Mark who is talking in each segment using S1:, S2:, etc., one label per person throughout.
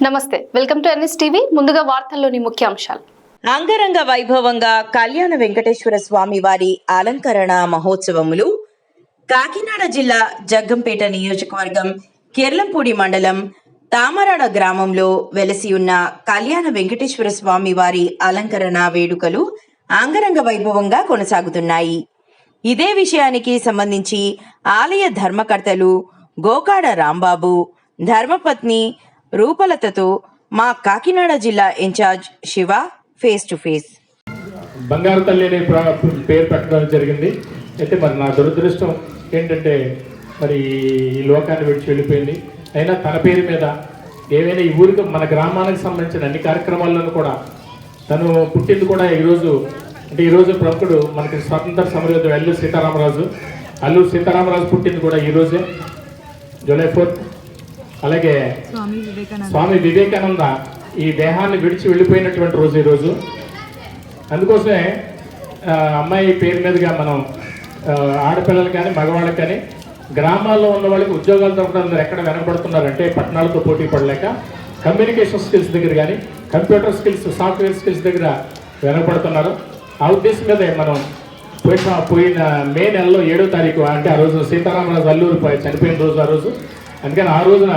S1: నమస్తే welcome to NS TV. ముందుగా వార్తల్లోని ముఖ్యాంశాలు
S2: అంగరంగ వైభవంగా కళ్యాణ వెంకటేశ్వర స్వామి వారి అలంకరణ మహోత్సవములు కాకినాడ జిల్లా జగ్గంపేట నియోజకవర్గం కిర్లంపూడి మండలం తామరాడ గ్రామంలో వెలసి ఉన్న కళ్యాణ వెంకటేశ్వర స్వామి వారి అలంకరణ వేడుకలు అంగరంగ వైభవంగా కొనసాగుతున్నాయి. ఇదే విషయానికి సంబంధించి ఆలయ ధర్మకర్తలు గోకాడ రాంబాబు ధర్మపత్ని రూపలతతో మా కాకినాడ జిల్లా incharge Shiva face to face.
S3: బంగారు తల్లి అనే పేరు పెట్టడం జరిగింది. అయితే మరి నా దురదృష్టం ఏంటంటే మరి ఈ లోకాన్ని విడిచి వెళ్ళిపోయింది. అయినా తన పేరు మీద ఏవైనా ఈ ఊరికి మన గ్రామానికి సంబంధించిన అన్ని కార్యక్రమాలను కూడా తను పుట్టింది కూడా ఈరోజు అంటే ఈరోజు ప్రముఖుడు మనకి స్వాతంత్ర సమరయోధుడు అల్లూరు సీతారామరాజు. అల్లూరు సీతారామరాజు పుట్టింది కూడా ఈరోజే జూలై ఫోర్త్. అలాగే స్వామి వివేకానంద. ఈ దేహాన్ని విడిచి వెళ్ళిపోయినటువంటి రోజు ఈరోజు అందుకోసమే అమ్మాయి పేరు మీదుగా మనం ఆడపిల్లలు కానీ మగవాళ్ళకి కానీ గ్రామాల్లో ఉన్న వాళ్ళకి ఉద్యోగాలు దొరకడం ఎక్కడ వెనకబడుతున్నారంటే పట్టణాలతో పోటీ పడలేక కమ్యూనికేషన్ స్కిల్స్ దగ్గర కానీ కంప్యూటర్ స్కిల్స్ సాఫ్ట్వేర్ స్కిల్స్ దగ్గర వెనకబడుతున్నారు. ఆ ఉద్దేశం మీదే మనం పోయిన పోయిన మే నెలలో ఏడో తారీఖు అంటే ఆ రోజు సీతారామరాజు అల్లూరు చనిపోయిన రోజు ఆ రోజు అందుకని ఆ రోజున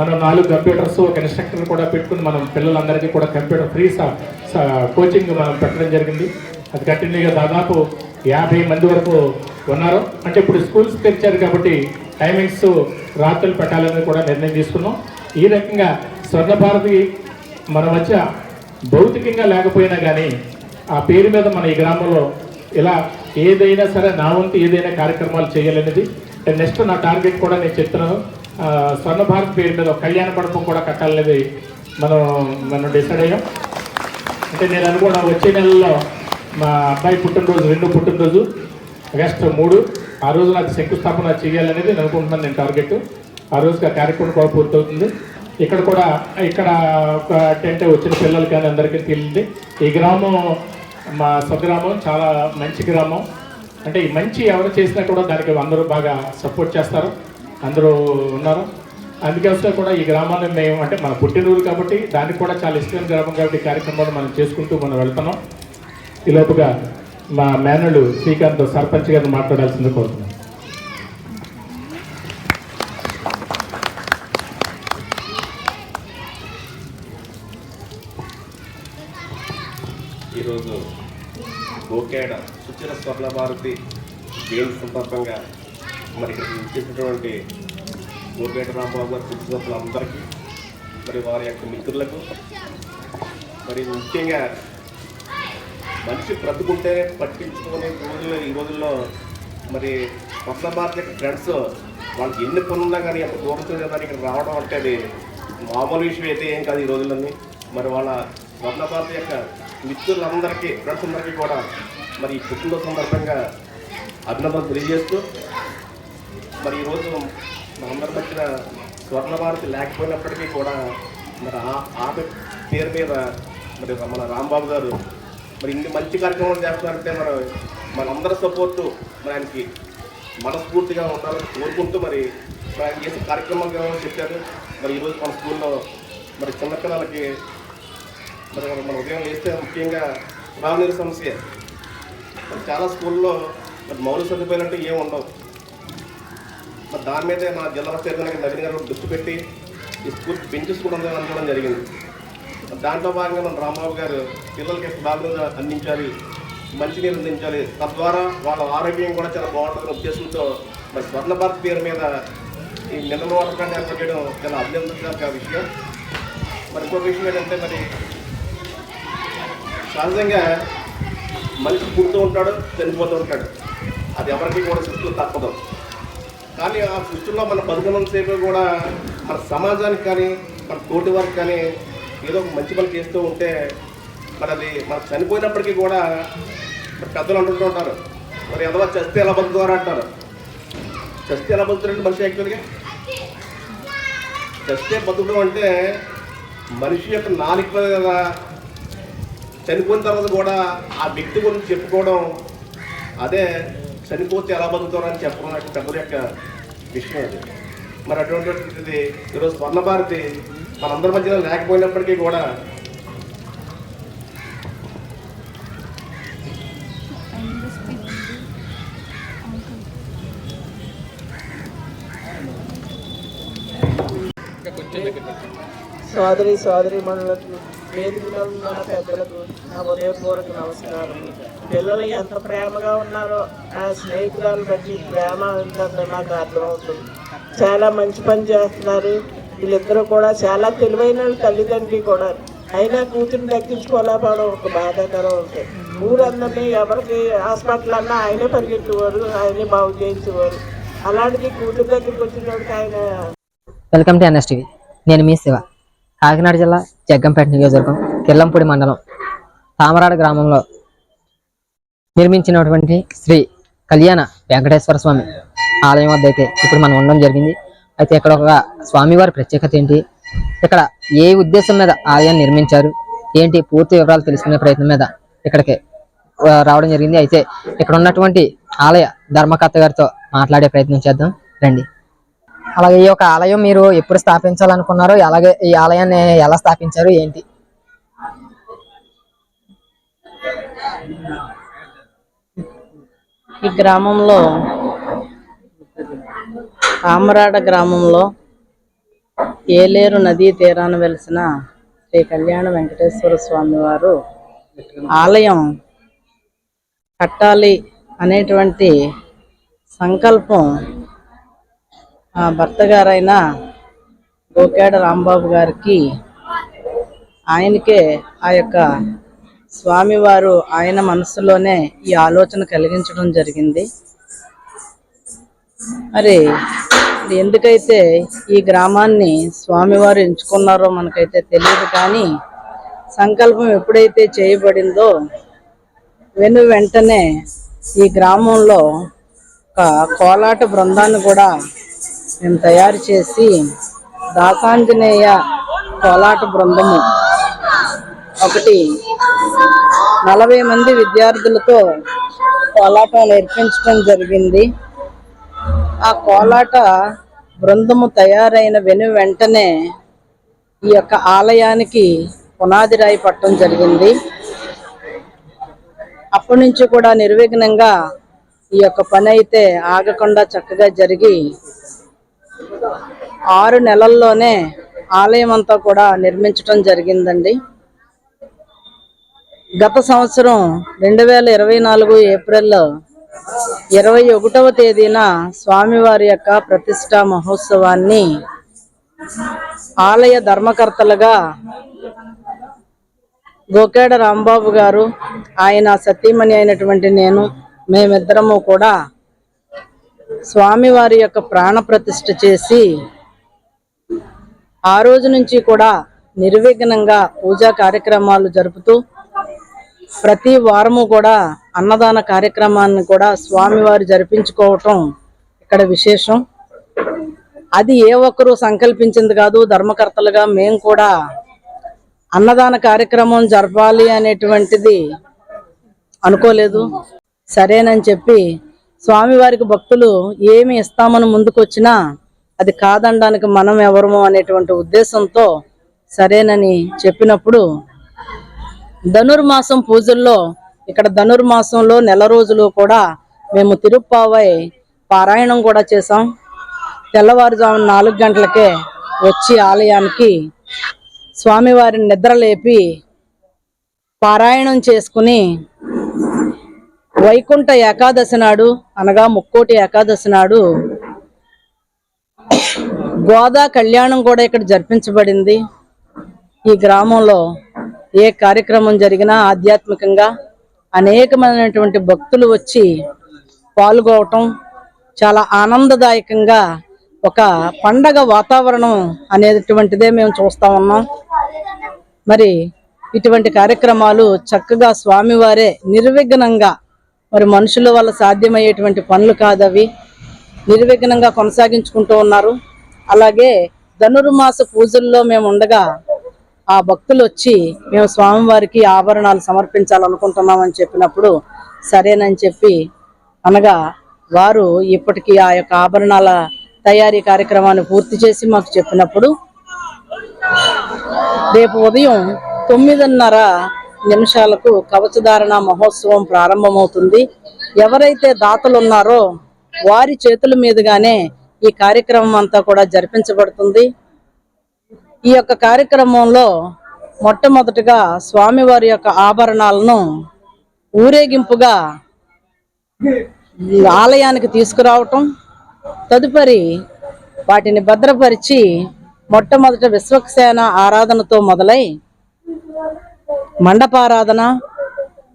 S3: మనం నాలుగు కంప్యూటర్స్ ఒక ఇన్స్ట్రక్టర్ కూడా పెట్టుకుని మనం పిల్లలందరికీ కూడా కంప్యూటర్ ఫ్రీ కోచింగ్ మనం పెట్టడం జరిగింది. అది కంటిన్యూగా దాదాపు యాభై మంది వరకు ఉన్నారు. అంటే ఇప్పుడు స్కూల్స్ తెరిచారు కాబట్టి టైమింగ్స్ రాత్రులు పెట్టాలని కూడా నిర్ణయం తీసుకున్నాం. ఈ రకంగా స్వర్ణ భారతి మన మధ్య భౌతికంగా లేకపోయినా కానీ ఆ పేరు మీద మన ఈ గ్రామంలో ఇలా ఏదైనా సరే నా వంతు ఏదైనా కార్యక్రమాలు చేయాలనేది. నెక్స్ట్ నా టార్గెట్ కూడా నేను చెప్తున్నాను. స్వర్ణ భారత్ పేరు మీద ఒక కళ్యాణ మండపం కూడా కట్టాలనేది మనం మనం డిసైడ్ అయ్యాం. అంటే నేను అనుకున్నా వచ్చే నెలలో మా అబ్బాయి పుట్టినరోజు రెండు పుట్టినరోజు ఆగస్టు మూడు ఆ రోజు నాకు శంకుస్థాపన చేయాలనేది నేను అనుకుంటున్నాను నేను టార్గెట్. ఆ రోజుకి ఆ కార్యక్రమం కూడా పూర్తవుతుంది. ఇక్కడ కూడా ఇక్కడ ఒక టెంట్ వచ్చిన పిల్లలు కానీ అందరికీ తెలియంది. ఈ గ్రామం మా స్వగ్రామం చాలా మంచి గ్రామం. అంటే ఈ మంచి ఎవరు చేసినా కూడా దానికి అందరూ బాగా సపోర్ట్ చేస్తారు. అందరూ ఉన్నారు. అందుకోసం కూడా ఈ గ్రామాన్ని మేము అంటే మన పుట్టినరోజు కాబట్టి దానికి కూడా చాలా ఇష్టమైన గ్రామం కాబట్టి ఈ మనం చేసుకుంటూ మనం వెళ్తున్నాం. ఈ లోపుగా మా మేనలు శ్రీకాంత్ సర్పంచ్ గారిని మాట్లాడాల్సింది కోరుతున్నాం.
S4: ఈరోజు గోకేడ సుచిర స్వర్ణ భారతి గేమ్స్ సందర్భంగా మరి ఇక్కడ ఇచ్చేసినటువంటి గోకేట రాంబాబు గారి కుటుంబ అందరికీ మరి వారి యొక్క మిత్రులకు మరి ముఖ్యంగా మనిషి బ్రతుకుంటే పట్టించుకునే రోజుల్లో ఈ రోజుల్లో మరి కొత్త భారత యొక్క ఫ్రెండ్స్ వాళ్ళకి ఎన్ని పనున్నా కానీ ఎంత దూరంతో దానికి ఇక్కడ రావడం అంటే అది మామూలు విషయం అయితే ఏం కాదు ఈ రోజులన్నీ. మరి వాళ్ళ స్వర్ణ భారత యొక్క మిత్రులందరికీ ఫ్రెండ్స్ అందరికీ కూడా మరి ఈ కుటుంబ సందర్భంగా అభినందనలు తెలియజేస్తూ మరి ఈరోజు మనందరి మధ్యన స్వర్ణభారతి లేకపోయినప్పటికీ కూడా మరి ఆ- ఆమె పేరు మీద మరి మన రాంబాబు గారు మరి ఇన్ని మంచి కార్యక్రమాలు చేస్తున్నారంటే మన మనందరి సపోర్టు మరి ఆయనకి మనస్ఫూర్తిగా ఉండాలని కోరుకుంటూ మరి ఆయన చేసే కార్యక్రమాలు కావాలని చెప్పారు? మరి ఈరోజు మన స్కూల్లో మరి చిన్నపిల్లలకి మరి మన ఉదయం లేస్తే ముఖ్యంగా రావనీరు సమస్య. మరి చాలా స్కూల్లో మరి మౌలిక సదుపాయాలు అంటే ఏమి ఉండవు. మరి దాని మీద మా జిల్లా చైర్మన్ నవీన్ గారు దృష్టి పెట్టి ఈ స్కూల్ బెంచెస్ స్కూల్ అనుకోవడం జరిగింది. దాంట్లో భాగంగా మన రాంబాబు గారు పిల్లలకి బాగా అందించాలి మంచినీరు అందించాలి తద్వారా వాళ్ళ ఆరోగ్యం కూడా చాలా బాగుంటుందనే ఉద్దేశంతో మరి స్వర్ణ భారత్ పేరు మీద ఈ మినరల్ వాటర్ ప్లాంట్ ఏర్పాటు చేయడం చాలా అభినందనకర విషయం. మరి ఇంకొక విషయం ఏంటంటే మరి సహజంగా మనిషి పుడుతూ ఉంటాడు చనిపోతూ ఉంటాడు. అది ఎవరికి కూడా సృష్టిలో తప్పదు. కానీ ఆ సృష్టిలో మన బతుకున్నంతసేపు కూడా మన సమాజానికి కానీ మన తోటి వారికి కానీ ఏదో ఒక మంచి పని చేస్తూ ఉంటే మరి అది మనం చనిపోయినప్పటికీ కూడా మరి పెద్దలు అంటుంటూ ఉంటారు. మరి ఎదవ చస్తే ఎలా బతుకుతారు అంటారు. చస్తే ఎలా బతుకుతారండి మనిషి యాక్చువల్గా? చస్తే బతుకడం అంటే మనిషి యొక్క నాలుగు మీద చనిపోయిన తర్వాత కూడా ఆ వ్యక్తి గురించి చెప్పుకోవడం అదే చనిపోతే ఎలా బతుకుతారని చెప్పడం నాకు పెద్దల యొక్క విషయం అది. మరి అటువంటిది ఈరోజు స్వర్ణ భారతి మనందరి మధ్యలో లేకపోయినప్పటికీ కూడా
S5: సోదరి సోదరి మనులకు వేదికలో ఉన్న పెద్దలకు నా హృదయపూర్వక నమస్కారం పిల్లలు ఎంత ప్రేమగా ఉన్నారో ఆ స్నేహితురాలు బట్టి ప్రేమ ఉంటుందో నాకు అర్థమవుతుంది చాలా మంచి పని చేస్తున్నారు. వీళ్ళిద్దరూ కూడా చాలా తెలివైన తల్లిదండ్రి కూడా. అయినా కూతురు దక్కించుకోలేకపోవడం ఒక బాధాకరం ఉంటుంది ఊరందరినీ ఎవరికి హాస్పిటల్ అన్నా ఆయనే పరిగెత్తేవారు ఆయనే బాగు చేయించేవారు. అలాంటిది కూతురు దగ్గరికి వచ్చినోడికి ఆయన
S6: వెల్కమ్ టు ఎన్ఎస్టీవీ నేను మీ శివ. కాకినాడ జిల్లా జగ్గంపేట నియోజకవర్గం కిల్లంపూడి మండలం తామరాడ గ్రామంలో నిర్మించినటువంటి శ్రీ కళ్యాణ వెంకటేశ్వర స్వామి ఆలయం వద్ద అయితే ఇప్పుడు మనం ఉండడం జరిగింది. అయితే ఇక్కడ ఒక స్వామివారి ప్రత్యేకత ఏంటి? ఇక్కడ ఏ ఉద్దేశం మీద ఆలయాన్ని నిర్మించారు? ఏంటి? పూర్తి వివరాలు తెలుసుకునే ప్రయత్నం మీద ఇక్కడికి రావడం జరిగింది. అయితే ఇక్కడ ఉన్నటువంటి ఆలయ ధర్మకర్త గారితో మాట్లాడే ప్రయత్నం చేద్దాం. రండి. అలాగే ఈ యొక్క ఆలయం మీరు ఎప్పుడు స్థాపించాలనుకున్నారు అలాగే ఈ ఆలయాన్ని ఎలా స్థాపించారు ఏంటి?
S5: ఈ గ్రామంలో ఆమరాడ గ్రామంలో ఏలేరు నదీ తీరాన వెలిసిన శ్రీ కళ్యాణ వెంకటేశ్వర స్వామి వారు ఆలయం కట్టాలి అనేటువంటి సంకల్పం భర్త గారైన గోకాడ రాంబాబు గారికి ఆయనకే ఆ యొక్క స్వామివారు ఆయన మనసులోనే ఈ ఆలోచన కలిగించడం జరిగింది. మరి ఎందుకైతే ఈ గ్రామాన్ని స్వామివారు ఎంచుకున్నారో మనకైతే తెలియదు కానీ సంకల్పం ఎప్పుడైతే చేయబడిందో వెను వెంటనే ఈ గ్రామంలో ఒక కోలాట బృందాన్ని కూడా మేము తయారు చేసి దాసాంజనేయ కోలాట బృందము ఒకటి నలభై మంది విద్యార్థులతో కోలాటం నేర్పించడం జరిగింది. ఆ కోలాట బృందము తయారైన వెను వెంటనే ఈ యొక్క ఆలయానికి పునాది రాయి పట్టడం జరిగింది. అప్పటి నుంచి కూడా నిర్విఘ్నంగా ఈ యొక్క పని అయితే ఆగకుండా చక్కగా జరిగి ఆరు నెలల్లోనే ఆలయం అంతా కూడా నిర్మించడం జరిగిందండి. గత సంవత్సరం రెండు వేల ఇరవై నాలుగు ఏప్రిల్లో ఇరవై ఒకటవ తేదీన స్వామివారి యొక్క ప్రతిష్టా మహోత్సవాన్ని ఆలయ ధర్మకర్తలుగా గోకేడ రాంబాబు గారు ఆయన సతీమణి అయినటువంటి నేను మేమిద్దరము కూడా స్వామివారి యొక్క ప్రాణ ప్రతిష్ఠ చేసి ఆ రోజు నుంచి కూడా నిర్విఘ్నంగా పూజా కార్యక్రమాలు జరుపుతూ ప్రతి వారము కూడా అన్నదాన కార్యక్రమాన్ని కూడా స్వామివారు జరిపించుకోవటం ఇక్కడ విశేషం. అది ఏ ఒక్కరూ సంకల్పించింది కాదు ధర్మకర్తలుగా మేము కూడా అన్నదాన కార్యక్రమం జరపాలి అనేటువంటిది అనుకోలేదు. సరేనని చెప్పి స్వామివారికి భక్తులు ఏమి ఇస్తామని ముందుకొచ్చినా అది కాదనడానికి మనం ఎవరము అనేటువంటి ఉద్దేశంతో సరేనని చెప్పినప్పుడు ధనుర్మాసం పూజల్లో ఇక్కడ ధనుర్మాసంలో నెల రోజులు కూడా మేము తిరుప్పావై పారాయణం కూడా చేసాం తెల్లవారుజామున నాలుగు గంటలకే వచ్చి ఆలయానికి స్వామివారిని నిద్రలేపి పారాయణం చేసుకుని వైకుంఠ ఏకాదశి నాడు అనగా ముక్కోటి ఏకాదశి నాడు గోదా కళ్యాణం కూడా ఇక్కడ జరిపించబడింది. ఈ గ్రామంలో ఏ కార్యక్రమం జరిగినా ఆధ్యాత్మికంగా అనేకమైనటువంటి భక్తులు వచ్చి పాల్గొవటం చాలా ఆనందదాయకంగా ఒక పండగ వాతావరణం అనేటువంటిదే మేము చూస్తా ఉన్నాం. మరి ఇటువంటి కార్యక్రమాలు చక్కగా స్వామివారే నిర్విఘ్నంగా మరి మనుషుల వల్ల సాధ్యమయ్యేటువంటి పనులు కాదు అవి నిర్విఘ్నంగా కొనసాగించుకుంటూ ఉన్నారు. అలాగే ధనుర్మాస పూజల్లో మేము ఉండగా ఆ భక్తులు వచ్చి మేము స్వామివారికి ఆభరణాలు సమర్పించాలనుకుంటున్నామని చెప్పినప్పుడు సరేనని చెప్పి అనగా వారు ఇప్పటికీ ఆ యొక్క ఆభరణాల తయారీ కార్యక్రమాన్ని పూర్తి చేసి మాకు చెప్పినప్పుడు రేపు ఉదయం తొమ్మిదిన్నర నిమిషాలకు కవచధారణ మహోత్సవం ప్రారంభమవుతుంది. ఎవరైతే దాతలు ఉన్నారో వారి చేతుల మీదుగానే ఈ కార్యక్రమం అంతా కూడా జరిపించబడుతుంది. ఈ యొక్క కార్యక్రమంలో మొట్టమొదటిగా స్వామివారి యొక్క ఆభరణాలను ఊరేగింపుగా ఆలయానికి తీసుకురావటం తదుపరి వాటిని భద్రపరిచి మొట్టమొదట విశ్వక్సేన ఆరాధనతో మొదలై మండపారాధన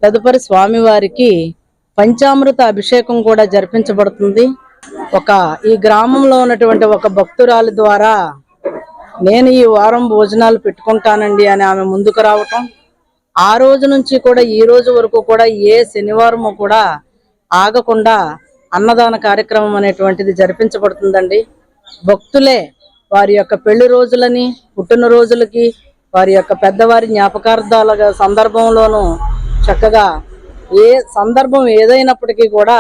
S5: తదుపరి స్వామివారికి పంచామృత అభిషేకం కూడా జరిపించబడుతుంది. ఒక ఈ గ్రామంలో ఉన్నటువంటి ఒక భక్తురాలి ద్వారా నేను ఈ వారం భోజనాలు పెట్టుకుంటానండి అని ఆమె ముందుకు రావటం. ఆ రోజు నుంచి కూడా ఈ రోజు వరకు కూడా ఏ శనివారము కూడా ఆగకుండా అన్నదాన కార్యక్రమం అనేటువంటిది జరిపించబడుతుందండి. భక్తులే వారి యొక్క పెళ్ళి రోజులని పుట్టినరోజులకి వారి యొక్క పెద్దవారి జ్ఞాపకార్థాల సందర్భంలోనూ చక్కగా ఏ సందర్భం ఏదైనప్పటికీ కూడా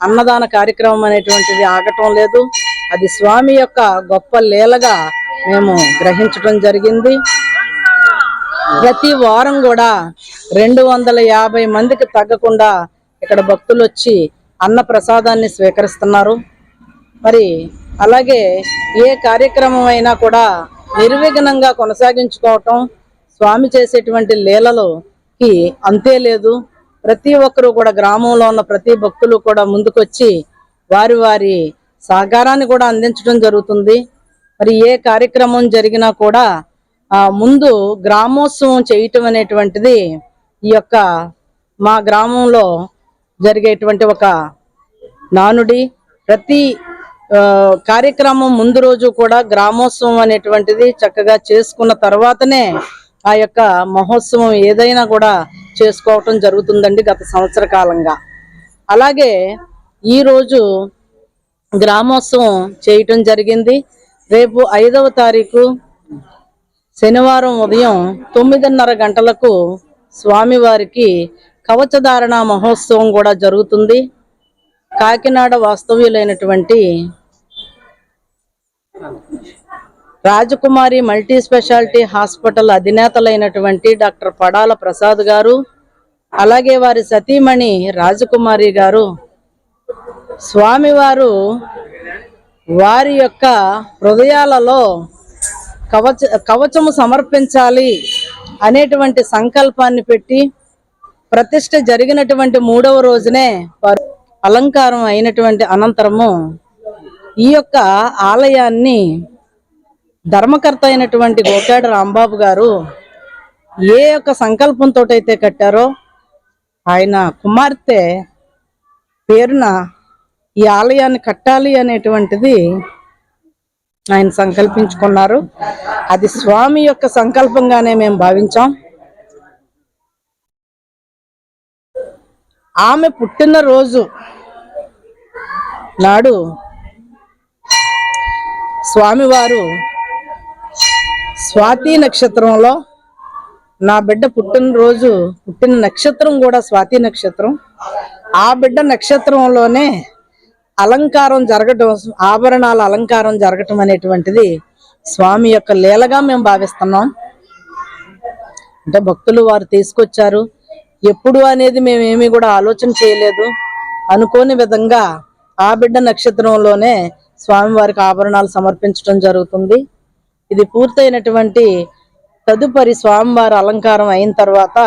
S5: అన్నదాన కార్యక్రమం అనేటువంటిది ఆగటం లేదు. అది స్వామి యొక్క గొప్ప లీలగా మేము గ్రహించడం జరిగింది. ప్రతి వారం కూడా రెండు వందల యాభై మందికి తగ్గకుండా ఇక్కడ భక్తులు వచ్చి అన్న ప్రసాదాన్ని స్వీకరిస్తున్నారు. మరి అలాగే ఏ కార్యక్రమం అయినా కూడా నిర్విఘ్నంగా కొనసాగించుకోవటం స్వామి చేసేటువంటి లీలలోకి అంతే లేదు. ప్రతి ఒక్కరూ కూడా గ్రామంలో ఉన్న ప్రతి భక్తులు కూడా ముందుకొచ్చి వారి వారి సహకారాన్ని కూడా అందించడం జరుగుతుంది. మరి ఏ కార్యక్రమం జరిగినా కూడా ముందు గ్రామోత్సవం చేయటం అనేటువంటిది ఈ యొక్క మా గ్రామంలో జరిగేటువంటి ఒక నానుడి ప్రతి కార్యక్రమం ముందు రోజు కూడా గ్రామోత్సవం అనేటువంటిది చక్కగా చేసుకున్న తర్వాతనే ఆ యొక్క మహోత్సవం ఏదైనా కూడా చేసుకోవటం జరుగుతుందండి గత సంవత్సర కాలంగా. అలాగే ఈరోజు గ్రామోత్సవం చేయటం జరిగింది. రేపు ఐదవ తారీఖు శనివారం ఉదయం తొమ్మిదిన్నర గంటలకు స్వామివారికి కవచధారణ మహోత్సవం కూడా జరుగుతుంది. కాకినాడ వాస్తవ్యులైనటువంటి రాజకుమారి మల్టీ స్పెషాలిటీ హాస్పిటల్ అధినేతలైనటువంటి డాక్టర్ పడాల ప్రసాద్ గారు అలాగే వారి సతీమణి రాజకుమారి గారు స్వామివారు వారి యొక్క హృదయాలలో కవచ కవచము సమర్పించాలి అనేటువంటి సంకల్పాన్ని పెట్టి ప్రతిష్ట జరిగినటువంటి మూడవ రోజునే వారు అలంకారం అయినటువంటి అనంతరము ఈ యొక్క ఆలయాన్ని ధర్మకర్త అయినటువంటి గోకాడ రాంబాబు గారు ఏ యొక్క సంకల్పంతో అయితే కట్టారో ఆయన కుమార్తె పేరున ఈ ఆలయాన్ని కట్టాలి అనేటువంటిది ఆయన సంకల్పించుకున్నారు. అది స్వామి యొక్క సంకల్పంగానే మేము భావించాం. ఆమె పుట్టినరోజు నాడు స్వామివారు స్వాతి నక్షత్రంలో నా బిడ్డ పుట్టినరోజు పుట్టిన నక్షత్రం కూడా స్వాతి నక్షత్రం. ఆ బిడ్డ నక్షత్రంలోనే అలంకారం జరగటం ఆభరణాల అలంకారం జరగటం అనేటువంటిది స్వామి యొక్క లీలగా మేము భావిస్తున్నాం. అంటే భక్తులు వారు తీసుకొచ్చారు. ఎప్పుడు అనేది మేము కూడా ఆలోచన చేయలేదు. అనుకోని విధంగా ఆ బిడ్డ నక్షత్రంలోనే స్వామివారికి ఆభరణాలు సమర్పించడం జరుగుతుంది. ఇది పూర్తయినటువంటి తదుపరి స్వామివారి అలంకారం అయిన తర్వాత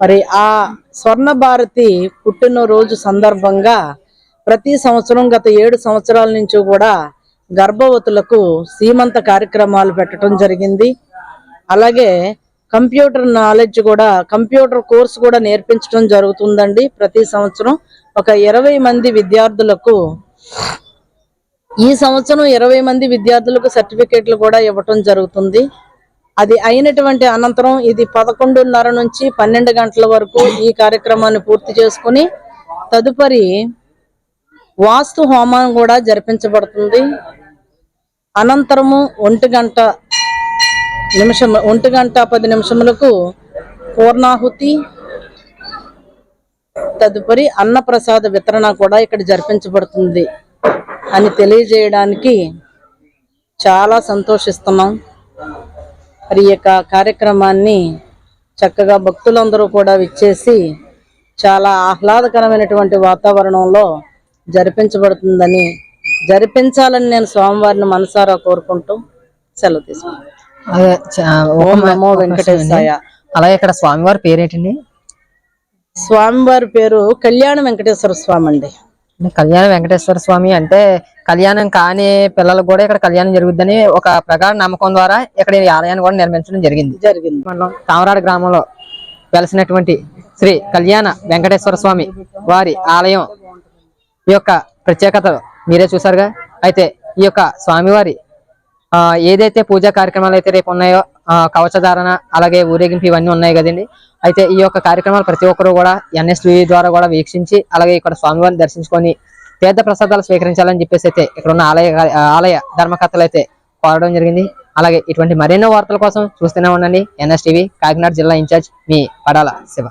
S5: మరి ఆ స్వర్ణ భారతి పుట్టినరోజు సందర్భంగా ప్రతి సంవత్సరం గత ఏడు సంవత్సరాల నుంచి కూడా గర్భవతులకు సీమంత కార్యక్రమాలు పెట్టడం జరిగింది. అలాగే కంప్యూటర్ నాలెడ్జ్ కూడా కంప్యూటర్ కోర్స్ కూడా నేర్పించడం జరుగుతుందండి ప్రతి సంవత్సరం. ఒక ఇరవై మంది విద్యార్థులకు ఈ సంవత్సరం ఇరవై మంది విద్యార్థులకు సర్టిఫికేట్లు కూడా ఇవ్వటం జరుగుతుంది. అది అయినటువంటి అనంతరం ఇది పదకొండున్నర నుంచి పన్నెండు గంటల వరకు ఈ కార్యక్రమాన్ని పూర్తి చేసుకుని తదుపరి వాస్తు హోమం కూడా జరిపించబడుతుంది. అనంతరము ఒంటి గంట నిమిషం ఒంటి గంట పది నిమిషములకు పూర్ణాహుతి తదుపరి అన్నప్రసాద వితరణ కూడా ఇక్కడ జరిపించబడుతుంది అని తెలియజేయడానికి చాలా సంతోషిస్తున్నాం మరి ఈ యొక్క కార్యక్రమాన్ని చక్కగా భక్తులందరూ కూడా విచ్చేసి చాలా ఆహ్లాదకరమైనటువంటి వాతావరణంలో జరిపించబడుతుందని జరిపించాలని నేను స్వామివారిని మనసారా కోరుకుంటూ సెలవు
S6: ఒక
S5: ఓం నమో వెంకటేశాయ.
S6: అండి. అలాగే ఇక్కడ స్వామివారి పేరేంటండి
S5: స్వామివారి పేరు కళ్యాణ వెంకటేశ్వర స్వామి అండి.
S6: కళ్యాణ వెంకటేశ్వర స్వామి అంటే కళ్యాణం కాని పిల్లలకు కూడా ఇక్కడ కళ్యాణం జరుగుద్దని ఒక ప్రగాఢ నమ్మకం ద్వారా ఇక్కడ ఈ ఆలయాన్ని కూడా నిర్మించడం జరిగింది.
S5: జరిగింది.
S6: మండలం తామరాడు గ్రామంలో వెలసినటువంటి శ్రీ కళ్యాణ వెంకటేశ్వర స్వామి వారి ఆలయం ఈ యొక్క ప్రత్యేకత మీరే చూసారుగా అయితే ఈ యొక్క స్వామివారి ఏదైతే పూజా కార్యక్రమాలు అయితే రేపు ఉన్నాయో ఆ, కవచధారణ అలాగే ఊరేగింపు ఇవన్నీ ఉన్నాయి కదండి. అయితే ఈ యొక్క కార్యక్రమాలు ప్రతి ఒక్కరూ కూడా ఎన్ఎస్వి ద్వారా కూడా వీక్షించి అలాగే ఇక్కడ స్వామివారిని దర్శించుకొని తీర్థ ప్రసాదాలు స్వీకరించాలని చెప్పేసి అయితే ఇక్కడ ఉన్న ఆలయ ఆలయ ధర్మకర్తలు అయితే కోరడం జరిగింది. అలాగే ఇటువంటి మరెన్నో వార్తల కోసం చూస్తూనే ఉండండి. ఎన్ఎస్ టీవీ కాకినాడ జిల్లా ఇన్ఛార్జ్ మీ పడాల శివ.